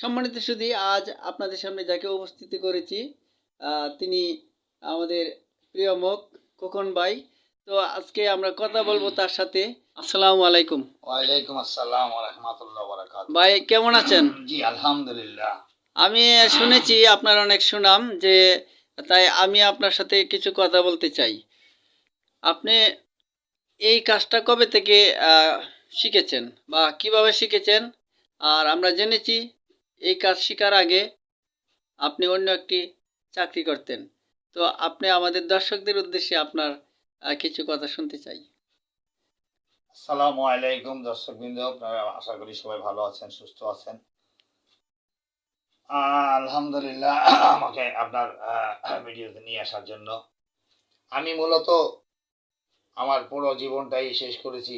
সম্মানিত সুধী আজ আপনাদের সামনে যাকে উপস্থিতি করেছি তিনি আমাদের প্রিয় মুখ খোকন ভাই। তো আজকে আমরা কথা বলব তার সাথে। আসসালামু আলাইকুম। ওয়ালাইকুম আসসালাম রহমতুল্লাহ বরাকাত ভাই কেমন আছেন? জি আলহামদুলিল্লাহ। আমি শুনেছি আপনার অনেক সুনাম যে তাই আমি আপনার সাথে কিছু কথা বলতে চাই। আপনি এই কাজটা কবে থেকে শিখেছেন বা কীভাবে শিখেছেন? আর আমরা জেনেছি এই কাজ শেখার আগে আপনি অন্য একটি চাকরি করতেন। তো আপনি আমাদের দর্শকদের উদ্দেশ্যে আপনার কিছু কথা শুনতে চাই। আসসালামু আলাইকুম দর্শকবৃন্দ, আপনারা আশা করি সবাই ভালো আছেন, সুস্থ আছেন। আলহামদুলিল্লাহ, আমাকে আপনার ভিডিওতে নিয়ে আসার জন্য। আমি মূলত আমার পুরো জীবনটাই শেষ করেছি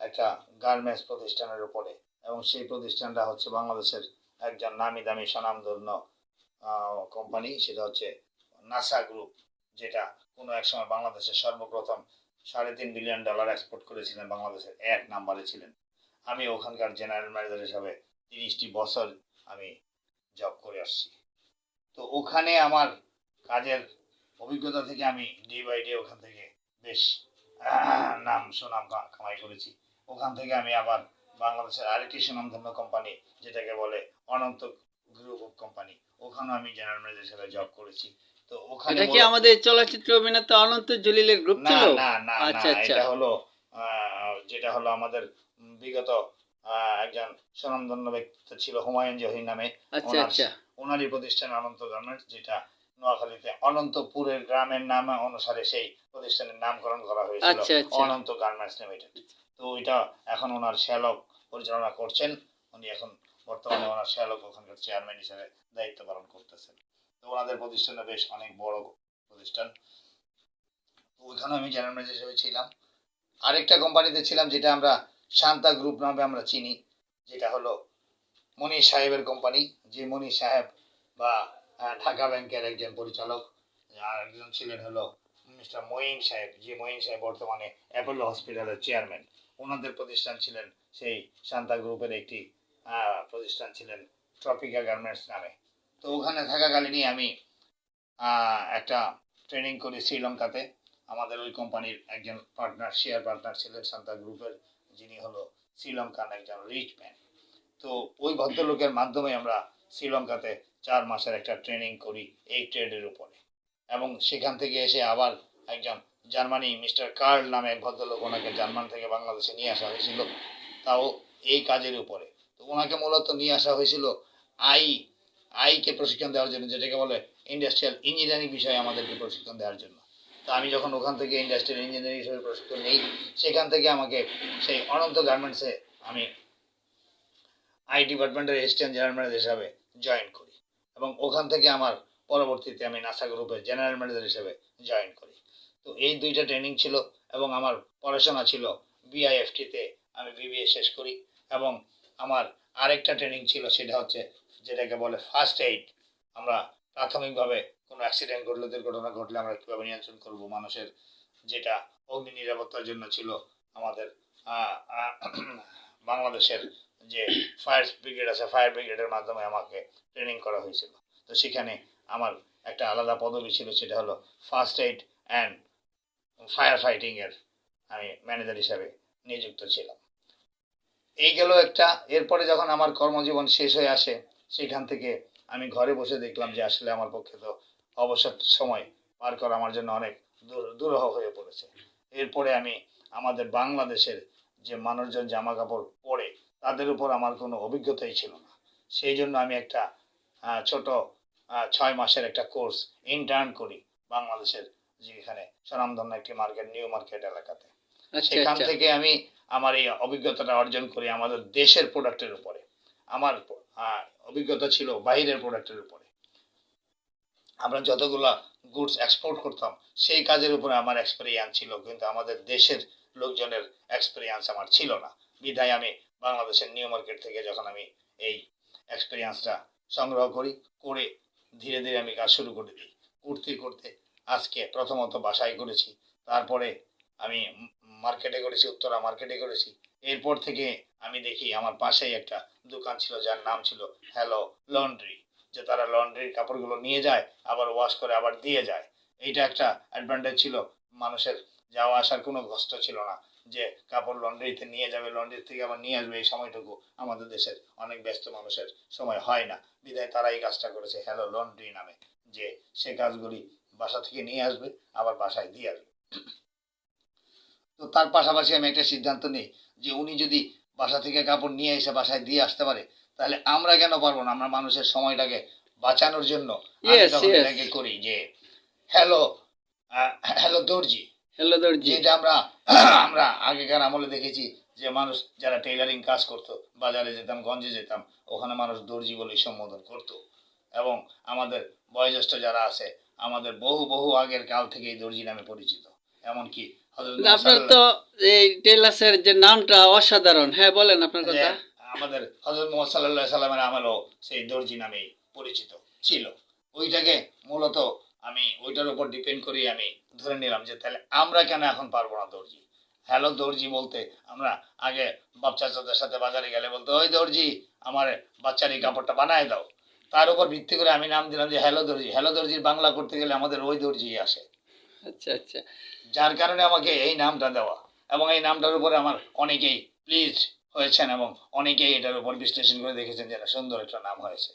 একটা গার্মেন্টস প্রতিষ্ঠানের উপরে এবং সেই প্রতিষ্ঠানটা হচ্ছে বাংলাদেশের একজন নামি দামি স্বনামধন্য কোম্পানি সেটা হচ্ছে নাসা গ্রুপ যেটা কোনো এক সময় বাংলাদেশের সর্বপ্রথম সাড়ে তিন বিলিয়ন ডলার এক্সপোর্ট করেছিলেন, বাংলাদেশের এক নাম্বারে ছিলেন। আমি ওখানকার জেনারেল ম্যানেজার হিসাবে তিরিশটি বছর আমি জব করে আসছি। তো ওখানে আমার কাজের অভিজ্ঞতা থেকে আমি ডে বাই ডে ওখান থেকে বেশ নাম, সুনাম কামাই করেছি। ওখান থেকে আমি আবার বাংলাদেশের আরেকটি সুনামধন্য কোম্পানি যেটাকে বলে অনন্ত গ্রুপ অফ কোম্পানি। ওখানেও আমি জেনারেল ম্যানেজার হিসেবে জব করেছি। তো ওখানে এটা কি আমাদের চলচ্চিত্র অভিনেতা অনন্ত জলিলের গ্রুপ ছিল? না না আচ্ছা, না আচ্ছা। এটা হলো যেটা হলো আমাদের বিগত একজন স্বনামধন্য ছিল হুমায়ুন জহির নামে। আচ্ছা আচ্ছা। ওনারই প্রতিষ্ঠান অনন্ত গার্মেন্টস যেটা নোয়াখালীতে অনন্তপুরের গ্রামের নাম অনুসারে সেই প্রতিষ্ঠানের নামকরণ করা হয়েছিল আচ্ছা, আচ্ছা। অনন্ত গার্মেন্টস লিমিটেড তো এটা এখন ওনার শ্যালক পরিচালনা করছেন। উনি এখন বর্তমানে ওনার শ্যালক ওখানকার চেয়ারম্যান হিসেবে দায়িত্ব পালন করতেছেন। তো ওনাদের প্রতিষ্ঠানটা বেশ অনেক বড় প্রতিষ্ঠান। তো ওইখানে আমি জেনারেল ম্যানেজার হিসেবে ছিলাম। আরেকটা কোম্পানিতে ছিলাম যেটা আমরা শান্তা গ্রুপ নামে আমরা চিনি, যেটা হলো মনির সাহেবের কোম্পানি যে মনির সাহেব বা ঢাকা ব্যাংকের একজন পরিচালক, আর একজন ছিলেন হলো মিস্টার মঈন সাহেব, যে মঈন সাহেব বর্তমানে অ্যাপোলো হসপিটালের চেয়ারম্যান ওনাদের প্রতিষ্ঠান ছিলেন সেই শান্তা গ্রুপের একটি প্রতিষ্ঠান ছিলেন ট্রপিকা গার্মেন্টস নামে। তো ওখানে থাকাকালীনই আমি একটা ট্রেনিং করি শ্রীলঙ্কাতে। আমাদের ওই কোম্পানির একজন পার্টনার, শেয়ার পার্টনার ছিলেন সান্তা গ্রুপের, যিনি হলো শ্রীলঙ্কান একজন রিচ ম্যান তো ওই ভদ্রলোকের মাধ্যমে আমরা শ্রীলঙ্কাতে চার মাসের একটা ট্রেনিং করি এই ট্রেডের উপরে। এবং সেখান থেকে এসে আবার একজন জার্মানি মিস্টার কার্ল নামে এক ভদ্রলোক ওনাকে জার্মান থেকে বাংলাদেশে নিয়ে আসা হয়েছিল। তাও এই কাজের উপরে। ওনাকে মূলত নিয়ে আসা হয়েছিল আই, আইকে প্রশিক্ষণ দেওয়ার জন্য, যেটাকে বলে ইন্ডাস্ট্রিয়াল ইঞ্জিনিয়ারিং বিষয়ে আমাদেরকে প্রশিক্ষণ দেওয়ার জন্য। তো আমি যখন ওখান থেকে ইন্ডাস্ট্রিয়াল ইঞ্জিনিয়ারিং হিসেবে প্রশিক্ষণ নিই, সেখান থেকে আমাকে সেই অনন্ত গার্মেন্টসে আমি আই ডিপার্টমেন্টের অ্যাসিস্ট্যান্ট জেনারেল ম্যানেজার হিসাবে জয়েন করি এবং ওখান থেকে আমার পরবর্তীতে আমি নাসা গ্রুপের জেনারেল ম্যানেজার হিসেবে জয়েন করি। তো এই দুইটা ট্রেনিং ছিল এবং আমার পড়াশোনা ছিল বিআইএফটিতে আমি বিবিএ শেষ করি এবং আমার আরেকটা ট্রেনিং ছিল, সেটা হচ্ছে যেটাকে বলে ফার্স্ট এইড আমরা প্রাথমিকভাবে কোনো অ্যাক্সিডেন্ট ঘটলে, দুর্ঘটনা ঘটলে আমরা কীভাবে নিয়ন্ত্রণ করব? মানুষের যেটা অগ্নি নিরাপত্তার জন্য ছিল আমাদের বাংলাদেশের যে ফায়ার ব্রিগেড আছে ফায়ার ব্রিগেডের মাধ্যমে আমাকে ট্রেনিং করা হয়েছিল। তো সেখানে আমার একটা আলাদা পদবি ছিল, সেটা হলো ফার্স্ট এইড অ্যান্ড ফায়ার ফাইটিংয়ের আমি ম্যানেজার হিসাবে নিযুক্ত ছিলাম। এই গেল একটা এরপরে যখন আমার কর্মজীবন শেষ হয়ে আসে সেখান থেকে আমি ঘরে বসে দেখলাম যে আসলে আমার পক্ষে তো অবসর সময় পার করা আমার জন্য অনেক দূর- দুরূহ হয়ে পড়েছে। এরপরে আমি আমাদের বাংলাদেশের যে মানুষজন জামা কাপড় পরে তাদের উপর আমার কোনো অভিজ্ঞতাই ছিল না। সেই জন্য আমি একটা ছোট ছয় মাসের একটা কোর্স ইন্টার্ন করি বাংলাদেশের যেখানে স্বনামধন্য একটি মার্কেট নিউ মার্কেট এলাকাতে। আচ্ছা সেখান আচ্ছা। থেকে আমি আমার এই অভিজ্ঞতাটা অর্জন করি আমাদের দেশের প্রোডাক্টের উপরে। আমার অভিজ্ঞতা ছিল বাইরের প্রোডাক্টের উপরে। আমরা যতগুলা গুডস এক্সপোর্ট করতাম, সেই কাজের উপরে আমার এক্সপেরিয়েন্স ছিল, কিন্তু আমাদের দেশের লোকজনের এক্সপেরিয়েন্স আমার ছিল না। বিধায় আমি বাংলাদেশের নিউ মার্কেট থেকে যখন আমি এই এক্সপেরিয়েন্সটা সংগ্রহ করি, করে ধীরে ধীরে আমি কাজ শুরু করে দিই। করতে করতে আজকে প্রথমত বাসায় করেছি, তারপরে আমি মার্কেটে করেছি, উত্তরা মার্কেটে করেছি। এরপর থেকে আমি দেখি আমার পাশেই একটা দোকান ছিল, যার নাম ছিল হ্যালো লন্ড্রি যে তারা লন্ড্রির কাপড়গুলো নিয়ে যায়, আবার ওয়াশ করে আবার দিয়ে যায়। এইটা একটা অ্যাডভান্টেজ ছিল। মানুষের যাওয়া আসার কোনো কষ্ট ছিল না যে কাপড় লন্ড্রিতে নিয়ে যাবে লন্ড্রি থেকে আবার নিয়ে আসবে। এই সময়টুকু আমাদের দেশের অনেক ব্যস্ত মানুষের সময় হয় না। বিধায় তারা এই কাজটা করেছে হ্যালো লন্ড্রি নামে, যে সে কাজগুলি বাসা থেকে নিয়ে আসবে, আবার বাসায় দিয়ে আসবে। তো তার পাশাপাশি আমি একটা সিদ্ধান্ত নিই যে উনি যদি বাসা থেকে কাপড় নিয়ে এসে বাসায় দিয়ে আসতে পারে তাহলে আমরা কেন পারব না? আমরা মানুষের সময়টাকে বাঁচানোর জন্য. এটাকে করি যে হ্যালো হ্যালো দর্জি। হ্যালো দর্জি। যেটা আমরা আমরা আগেকার আমলে দেখেছি যে মানুষ যারা টেইলারিং কাজ করতো বাজারে যেতাম গঞ্জে যেতাম ওখানে মানুষ দর্জি বলে সম্বোধন করতো। এবং আমাদের বয়োজ্যেষ্ঠ যারা আছে আমাদের বহু বহু আগের কাল থেকে এই দর্জি নামে পরিচিত। এমনকি আপনার তো এই টেলার্সের যে নামটা অসাধারণ। হ্যাঁ বলেন আপনার কথা। আমাদের হজরত মোহাম্মদ সাল্লাহ সাল্লামের আমলও সেই দর্জি নামেই পরিচিত ছিল। ওইটাকে মূলত আমি ওইটার উপর ডিপেন্ড করি আমি ধরে নিলাম যে তাহলে আমরা কেন এখন পারব না দর্জি? হ্যালো দর্জি বলতে আমরা আগে বাচ্চাদের সাথে বাজারে গেলে বলতো ওই দর্জি আমার বাচ্চার এই কাপড়টা বানায় দাও। তার উপর ভিত্তি করে আমি নাম দিলাম যে হ্যালো দর্জি হ্যালো দর্জির বাংলা করতে গেলে আমাদের ওই দর্জি আসে। আচ্ছা আচ্ছা। যার কারণে আমাকে এই নামটা দেওয়া এবং এই নামটার উপরে আমার অনেকেই প্লিজ হয়েছেন এবং অনেকেই এটার উপর বিশ্লেষণ করে দেখেছেন যে সুন্দর একটা নাম হয়েছে।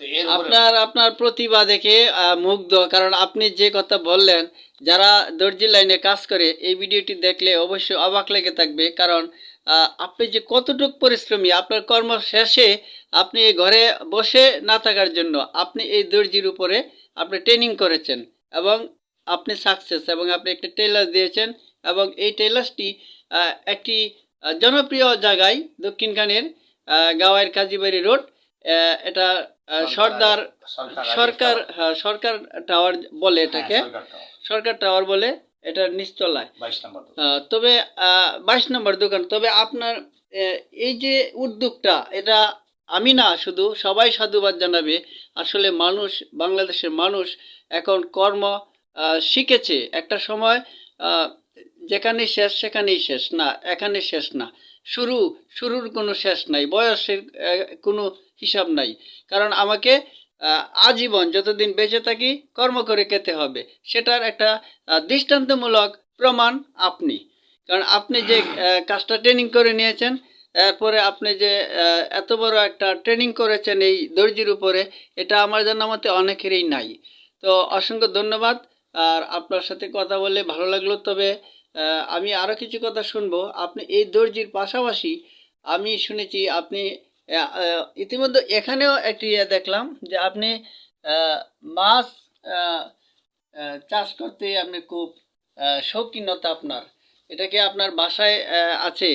তো আপনার আপনার প্রতিভা দেখে মুগ্ধ কারণ আপনি যে কথা বললেন যারা দর্জি লাইনে কাজ করে এই ভিডিওটি দেখলে অবশ্যই অবাক লেগে থাকবে কারণ আপনি যে কতটুক পরিশ্রমী আপনার কর্ম শেষে আপনি ঘরে বসে না থাকার জন্য আপনি এই দর্জির উপরে আপনি ট্রেনিং করেছেন এবং আপনি সাকসেস এবং আপনি একটি টেলার দিয়েছেন এবং এই টেলার্সটি একটি জনপ্রিয় জায়গায় দক্ষিণখানের গাওয়ার কাজীবাড়ি রোড এটা সর্দার সরকার হ্যাঁ, সরকার টাওয়ার বলে এটাকে। সরকার টাওয়ার বলে এটার নিচতলায়। তবে বাইশ নম্বর দোকান। তবে আপনার এই যে উদ্যোগটা এটা আমি না শুধু সবাই সাধুবাদ জানাবে। আসলে মানুষ বাংলাদেশের মানুষ এখন কর্ম শিখেছে। একটা সময় যেখানে শেষ সেখানেই শেষ। না, এখানে শেষ না। শুরু, শুরুর কোনো শেষ নাই। বয়সের কোনো হিসাব নাই। কারণ আমাকে আজীবন যতদিন বেঁচে থাকি, কর্ম করে খেতে হবে। সেটার একটা দৃষ্টান্তমূলক প্রমাণ আপনি। কারণ আপনি যে কাজটা ট্রেনিং করে নিয়েছেন, এরপরে আপনি যে এত বড় একটা ট্রেনিং করেছেন এই দর্জির উপরে, এটা আমার জানা মতে অনেকেরই নাই। তো অসংখ্য ধন্যবাদ। আর আপনার সাথে কথা বলে ভালো লাগল। তবে আমি আরও কিছু কথা শুনব। আপনি এই দর্জির পাশাপাশি আমি শুনেছি আপনি ইতিমধ্যে এখানেও একটি ইয়ে দেখলাম যে আপনি মাছ চাষ করতে আপনি খুব শৌখিনতা আপনার। এটা কি আপনার বাসায় আছে?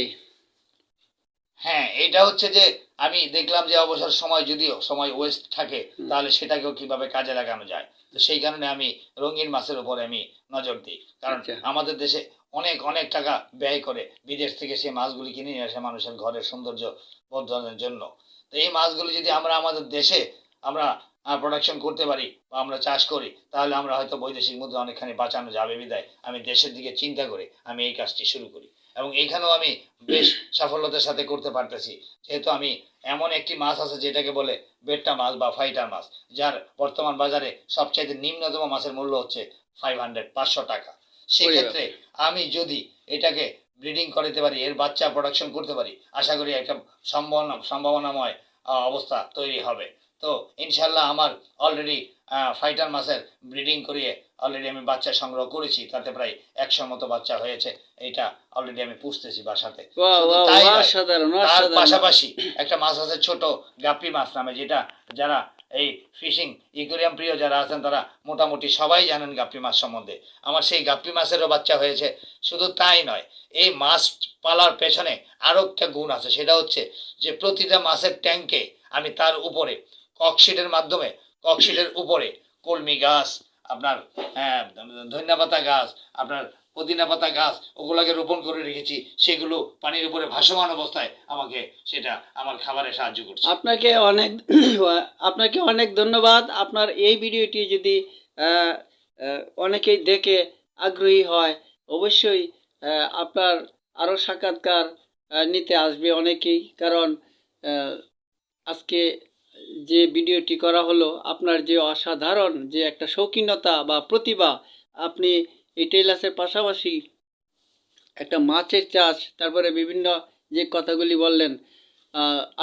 হ্যাঁ এটা হচ্ছে যে আমি দেখলাম যে অবসর সময় যদিও সময় ওয়েস্ট থাকে তাহলে সেটাকেও কীভাবে কাজে লাগানো যায়? তো সেই কারণে আমি রঙিন মাছের উপরে আমি নজর দিই। কারণ আচ্ছা। আমাদের দেশে অনেক অনেক টাকা ব্যয় করে বিদেশ থেকে সেই মাছগুলি কিনে নিয়ে আসে মানুষের ঘরের সৌন্দর্য বর্ধনের জন্য। তো এই মাছগুলি যদি আমরা আমাদের দেশে আমরা প্রোডাকশন করতে পারি বা আমরা চাষ করি তাহলে আমরা হয়তো বৈদেশিক মুদ্রা অনেকখানি বাঁচানো যাবে বিদায়। আমি দেশের দিকে চিন্তা করে আমি এই কাজটি শুরু করি। এবং এইখানেও আমি বেশ সাফল্যতার সাথে করতে পারতেছি। যেহেতু আমি এমন একটি মাছ আছে যেটাকে বলে বেট্টা মাছ বা ফাইটার মাছ যার বর্তমান বাজারে সবচাইতে নিম্নতম মাছের মূল্য হচ্ছে ফাইভ হান্ড্রেড পাঁচশো টাকা। সেক্ষেত্রে আমি যদি এটাকে ব্রিডিং করাতে পারি এর বাচ্চা প্রোডাকশন করতে পারি আশা করি একটা সম্ভাবনা সম্ভাবনাময় অবস্থা তৈরি হবে। তো ইনশাল্লাহ আমার অলরেডি ফাইটার মাছের ব্রিডিং করিয়ে অলরেডি আমি বাচ্চা সংগ্রহ করেছি তাতে প্রায় একশোর মতো বাচ্চা হয়েছে এটা অলরেডি আমি পুষতেছি বাসাতে। তার পাশাপাশি একটা মাছ আছে ছোট গাপ্পি মাছ নামে যেটা যারা এই ফিশিং ইকুরিয়াম প্রিয় যারা আছেন তারা মোটামুটি সবাই জানেন গাপ্পি মাছ সম্বন্ধে। আমার সেই গাপ্পি মাছেরও বাচ্চা হয়েছে শুধু তাই নয় এই মাছ পালার পেছনে আরও একটা গুণ আছে সেটা হচ্ছে যে প্রতিটা মাছের ট্যাঙ্কে আমি তার উপরে ককশিটের মাধ্যমে ককশিটের উপরে কলমি গাছ আপনার হ্যাঁ ধন্যা পাতা গাছ, আপনার পুদিনা পাতা গাছ, ওগুলোকে রোপণ করে রেখেছি, সেগুলো পানির উপরে ভাসমান অবস্থায় আমাকে সেটা আমার খাবারে সাহায্য করছে। আপনাকে অনেক আপনাকে অনেক ধন্যবাদ। আপনার এই ভিডিওটি যদি অনেকেই দেখে আগ্রহী হয়, অবশ্যই আপনার আরও সাক্ষাৎকার নিতে আসবে অনেকেই। কারণ আজকে যে ভিডিওটি করা হলো, আপনার যে অসাধারণ যে একটা শৌখিনতা বা প্রতিভা, আপনি এই টেলার্সের পাশাপাশি একটা মাছের চাষ, তারপরে বিভিন্ন যে কথাগুলি বললেন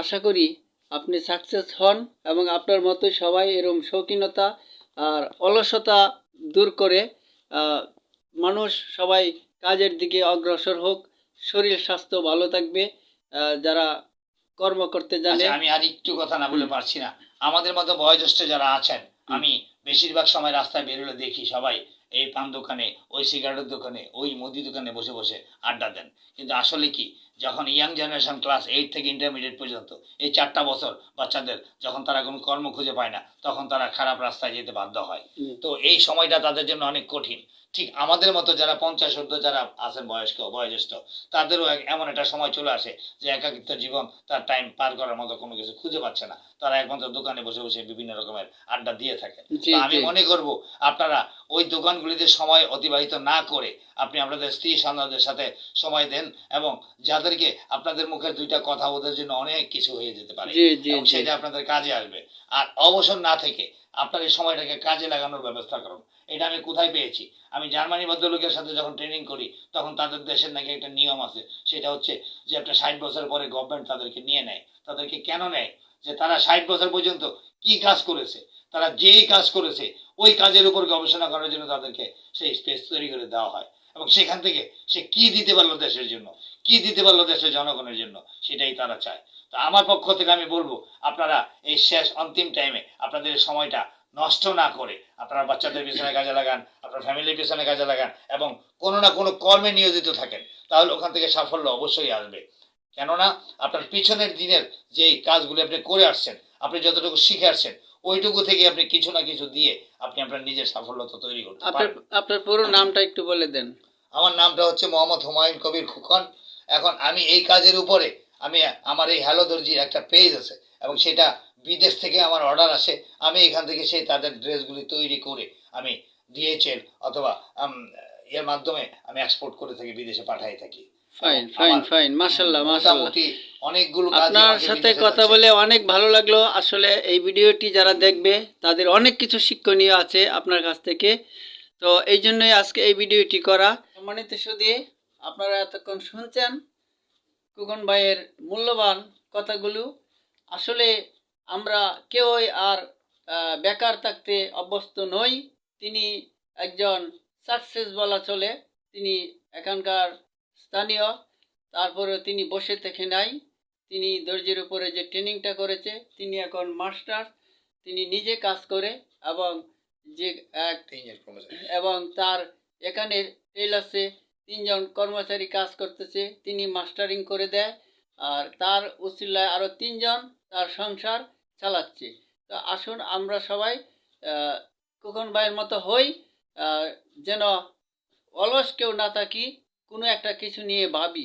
আশা করি আপনি সাকসেস হন এবং আপনার মতো সবাই এরকম শৌখিনতা আর অলসতা দূর করে মানুষ সবাই কাজের দিকে অগ্রসর হোক, শরীর স্বাস্থ্য ভালো থাকবে যারা কর্ম করতে জানে। আচ্ছা আমি আর একটু কথা না বলে পারছি না। আমাদের মতো বয়োজ্যেষ্ঠ যারা আছেন আমি বেশিরভাগ সময় রাস্তায় বেরোলে দেখি সবাই এই পান দোকানে ওই সিগারেটের দোকানে ওই মুদি দোকানে বসে বসে আড্ডা দেন। কিন্তু আসলে কি যখন ইয়াং জেনারেশন ক্লাস এইট থেকে ইন্টারমিডিয়েট পর্যন্ত এই চারটা বছর বাচ্চাদের যখন তারা কোনো কর্ম খুঁজে পায় না তখন তারা খারাপ রাস্তায় যেতে বাধ্য হয়। তো এই সময়টা তাদের জন্য অনেক কঠিন। ঠিক আমাদের মতো যারা পঞ্চাশ শুদ্ধ যারা আছেন বয়স্ক বয়োজ্যেষ্ঠ তাদেরও এমন একটা সময় চলে আসে যে একাকিত্ব জীবন তার টাইম পার করার মতো কোনো কিছু খুঁজে পাচ্ছে না। তারা একমাত্র দোকানে বসে বসে বিভিন্ন রকমের আড্ডা দিয়ে থাকে। আমি মনে করব আপনারা ওই দোকানগুলিতে সময় অতিবাহিত না করে আপনি আপনাদের স্ত্রী সন্তানদের সাথে সময় দেন এবং যাদেরকে আপনাদের মুখের দুইটা কথা ওদের জন্য অনেক কিছু হয়ে যেতে পারে এবং সেটা আপনাদের কাজে আসবে। আর অবসর না থেকে আপনার এই সময়টাকে কাজে লাগানোর ব্যবস্থা করুন। এটা আমি কোথায় পেয়েছি? আমি জার্মানি ভদ্রলোকের সাথে যখন ট্রেনিং করি তখন তাদের দেশের নাকি একটা নিয়ম আছে। সেটা হচ্ছে যে একটা ষাট বছর পরে গভর্নমেন্ট তাদেরকে নিয়ে নেয়। তাদেরকে কেন নেয়? যে তারা ষাট বছর পর্যন্ত কি কাজ করেছে? তারা যেই কাজ করেছে ওই কাজের উপর গবেষণা করার জন্য তাদেরকে সেই স্পেস তৈরি করে দেওয়া হয়। এবং সেখান থেকে সে কি দিতে পারল দেশের জন্য কি দিতে পারল দেশের জনগণের জন্য সেটাই তারা চায়। তো আমার পক্ষ থেকে আমি বলব আপনারা এই শেষ অন্তিম টাইমে আপনাদের সময়টা নষ্ট না করে আপনারা বাচ্চাদের পিছনে কাজে লাগান আপনার ফ্যামিলির পিছনে কাজে লাগান এবং কোনো না কোনো কর্মে নিয়োজিত থাকেন তাহলে ওখান থেকে সাফল্য অবশ্যই আসবে। কেননা আপনার পিছনের দিনের যে কাজগুলো আপনি করে আসছেন আপনি যতটুকু শিখে আসছেন ওইটুকু থেকে আপনি কিছু না কিছু দিয়ে আপনি আপনার নিজের সাফল্যতা তৈরি করতে পারেন আপনার পুরো নামটা একটু বলে দেন। আমার নামটা হচ্ছে মোহাম্মদ হুমায়ুন কবির খুকন। এখন আমি এই কাজের উপরে আমি আমার এই হ্যালো দর্জির একটা পেজ আছে এবং সেটা বিদেশ থেকে আমার অর্ডার আসে। আমি এখান থেকে সেই তাদের ড্রেসগুলি তৈরি করে আমি ডিএচএল অথবা এর মাধ্যমে আমি এক্সপোর্ট করে থাকি বিদেশে পাঠাই থাকি। ফাইন ফাইন ফাইন মাশাল্লাহ মাশাল্লাহ অনেকগুলো আপনার সাথে কথা বলে অনেক ভালো লাগল। আসলে এই ভিডিওটি যারা দেখবে তাদের অনেক কিছু শিক্ষণীয় আছে আপনার কাছ থেকে। তো এই জন্যই আজকে এই ভিডিওটি করা। সম্মানিত সুদী আপনারা এতক্ষণ শুনছেন কুকন ভাইয়ের মূল্যবান কথাগুলো। আসলে আমরা কেউই আর বেকার থাকতে অভ্যস্ত নই। তিনি একজন সাকসেস বলা চলে। তিনি এখানকার স্থানীয় তারপরে তিনি বসে থেকে নাই। তিনি দর্জির উপরে যে ট্রেনিংটা করেছে তিনি এখন মাস্টার। তিনি নিজে কাজ করে এবং যে এক এবং তার এখানে টেলার্সে তিনজন কর্মচারী কাজ করতেছে, তিনি মাস্টারিং করে দেয়, আর তার উচিল্লায় আরও তিনজন তার সংসার চালাচ্ছে। তো আসুন আমরা সবাই কখন ভাইয়ের মতো হই যেন অলস কেউ না থাকি, কোনো একটা কিছু নিয়ে ভাবি।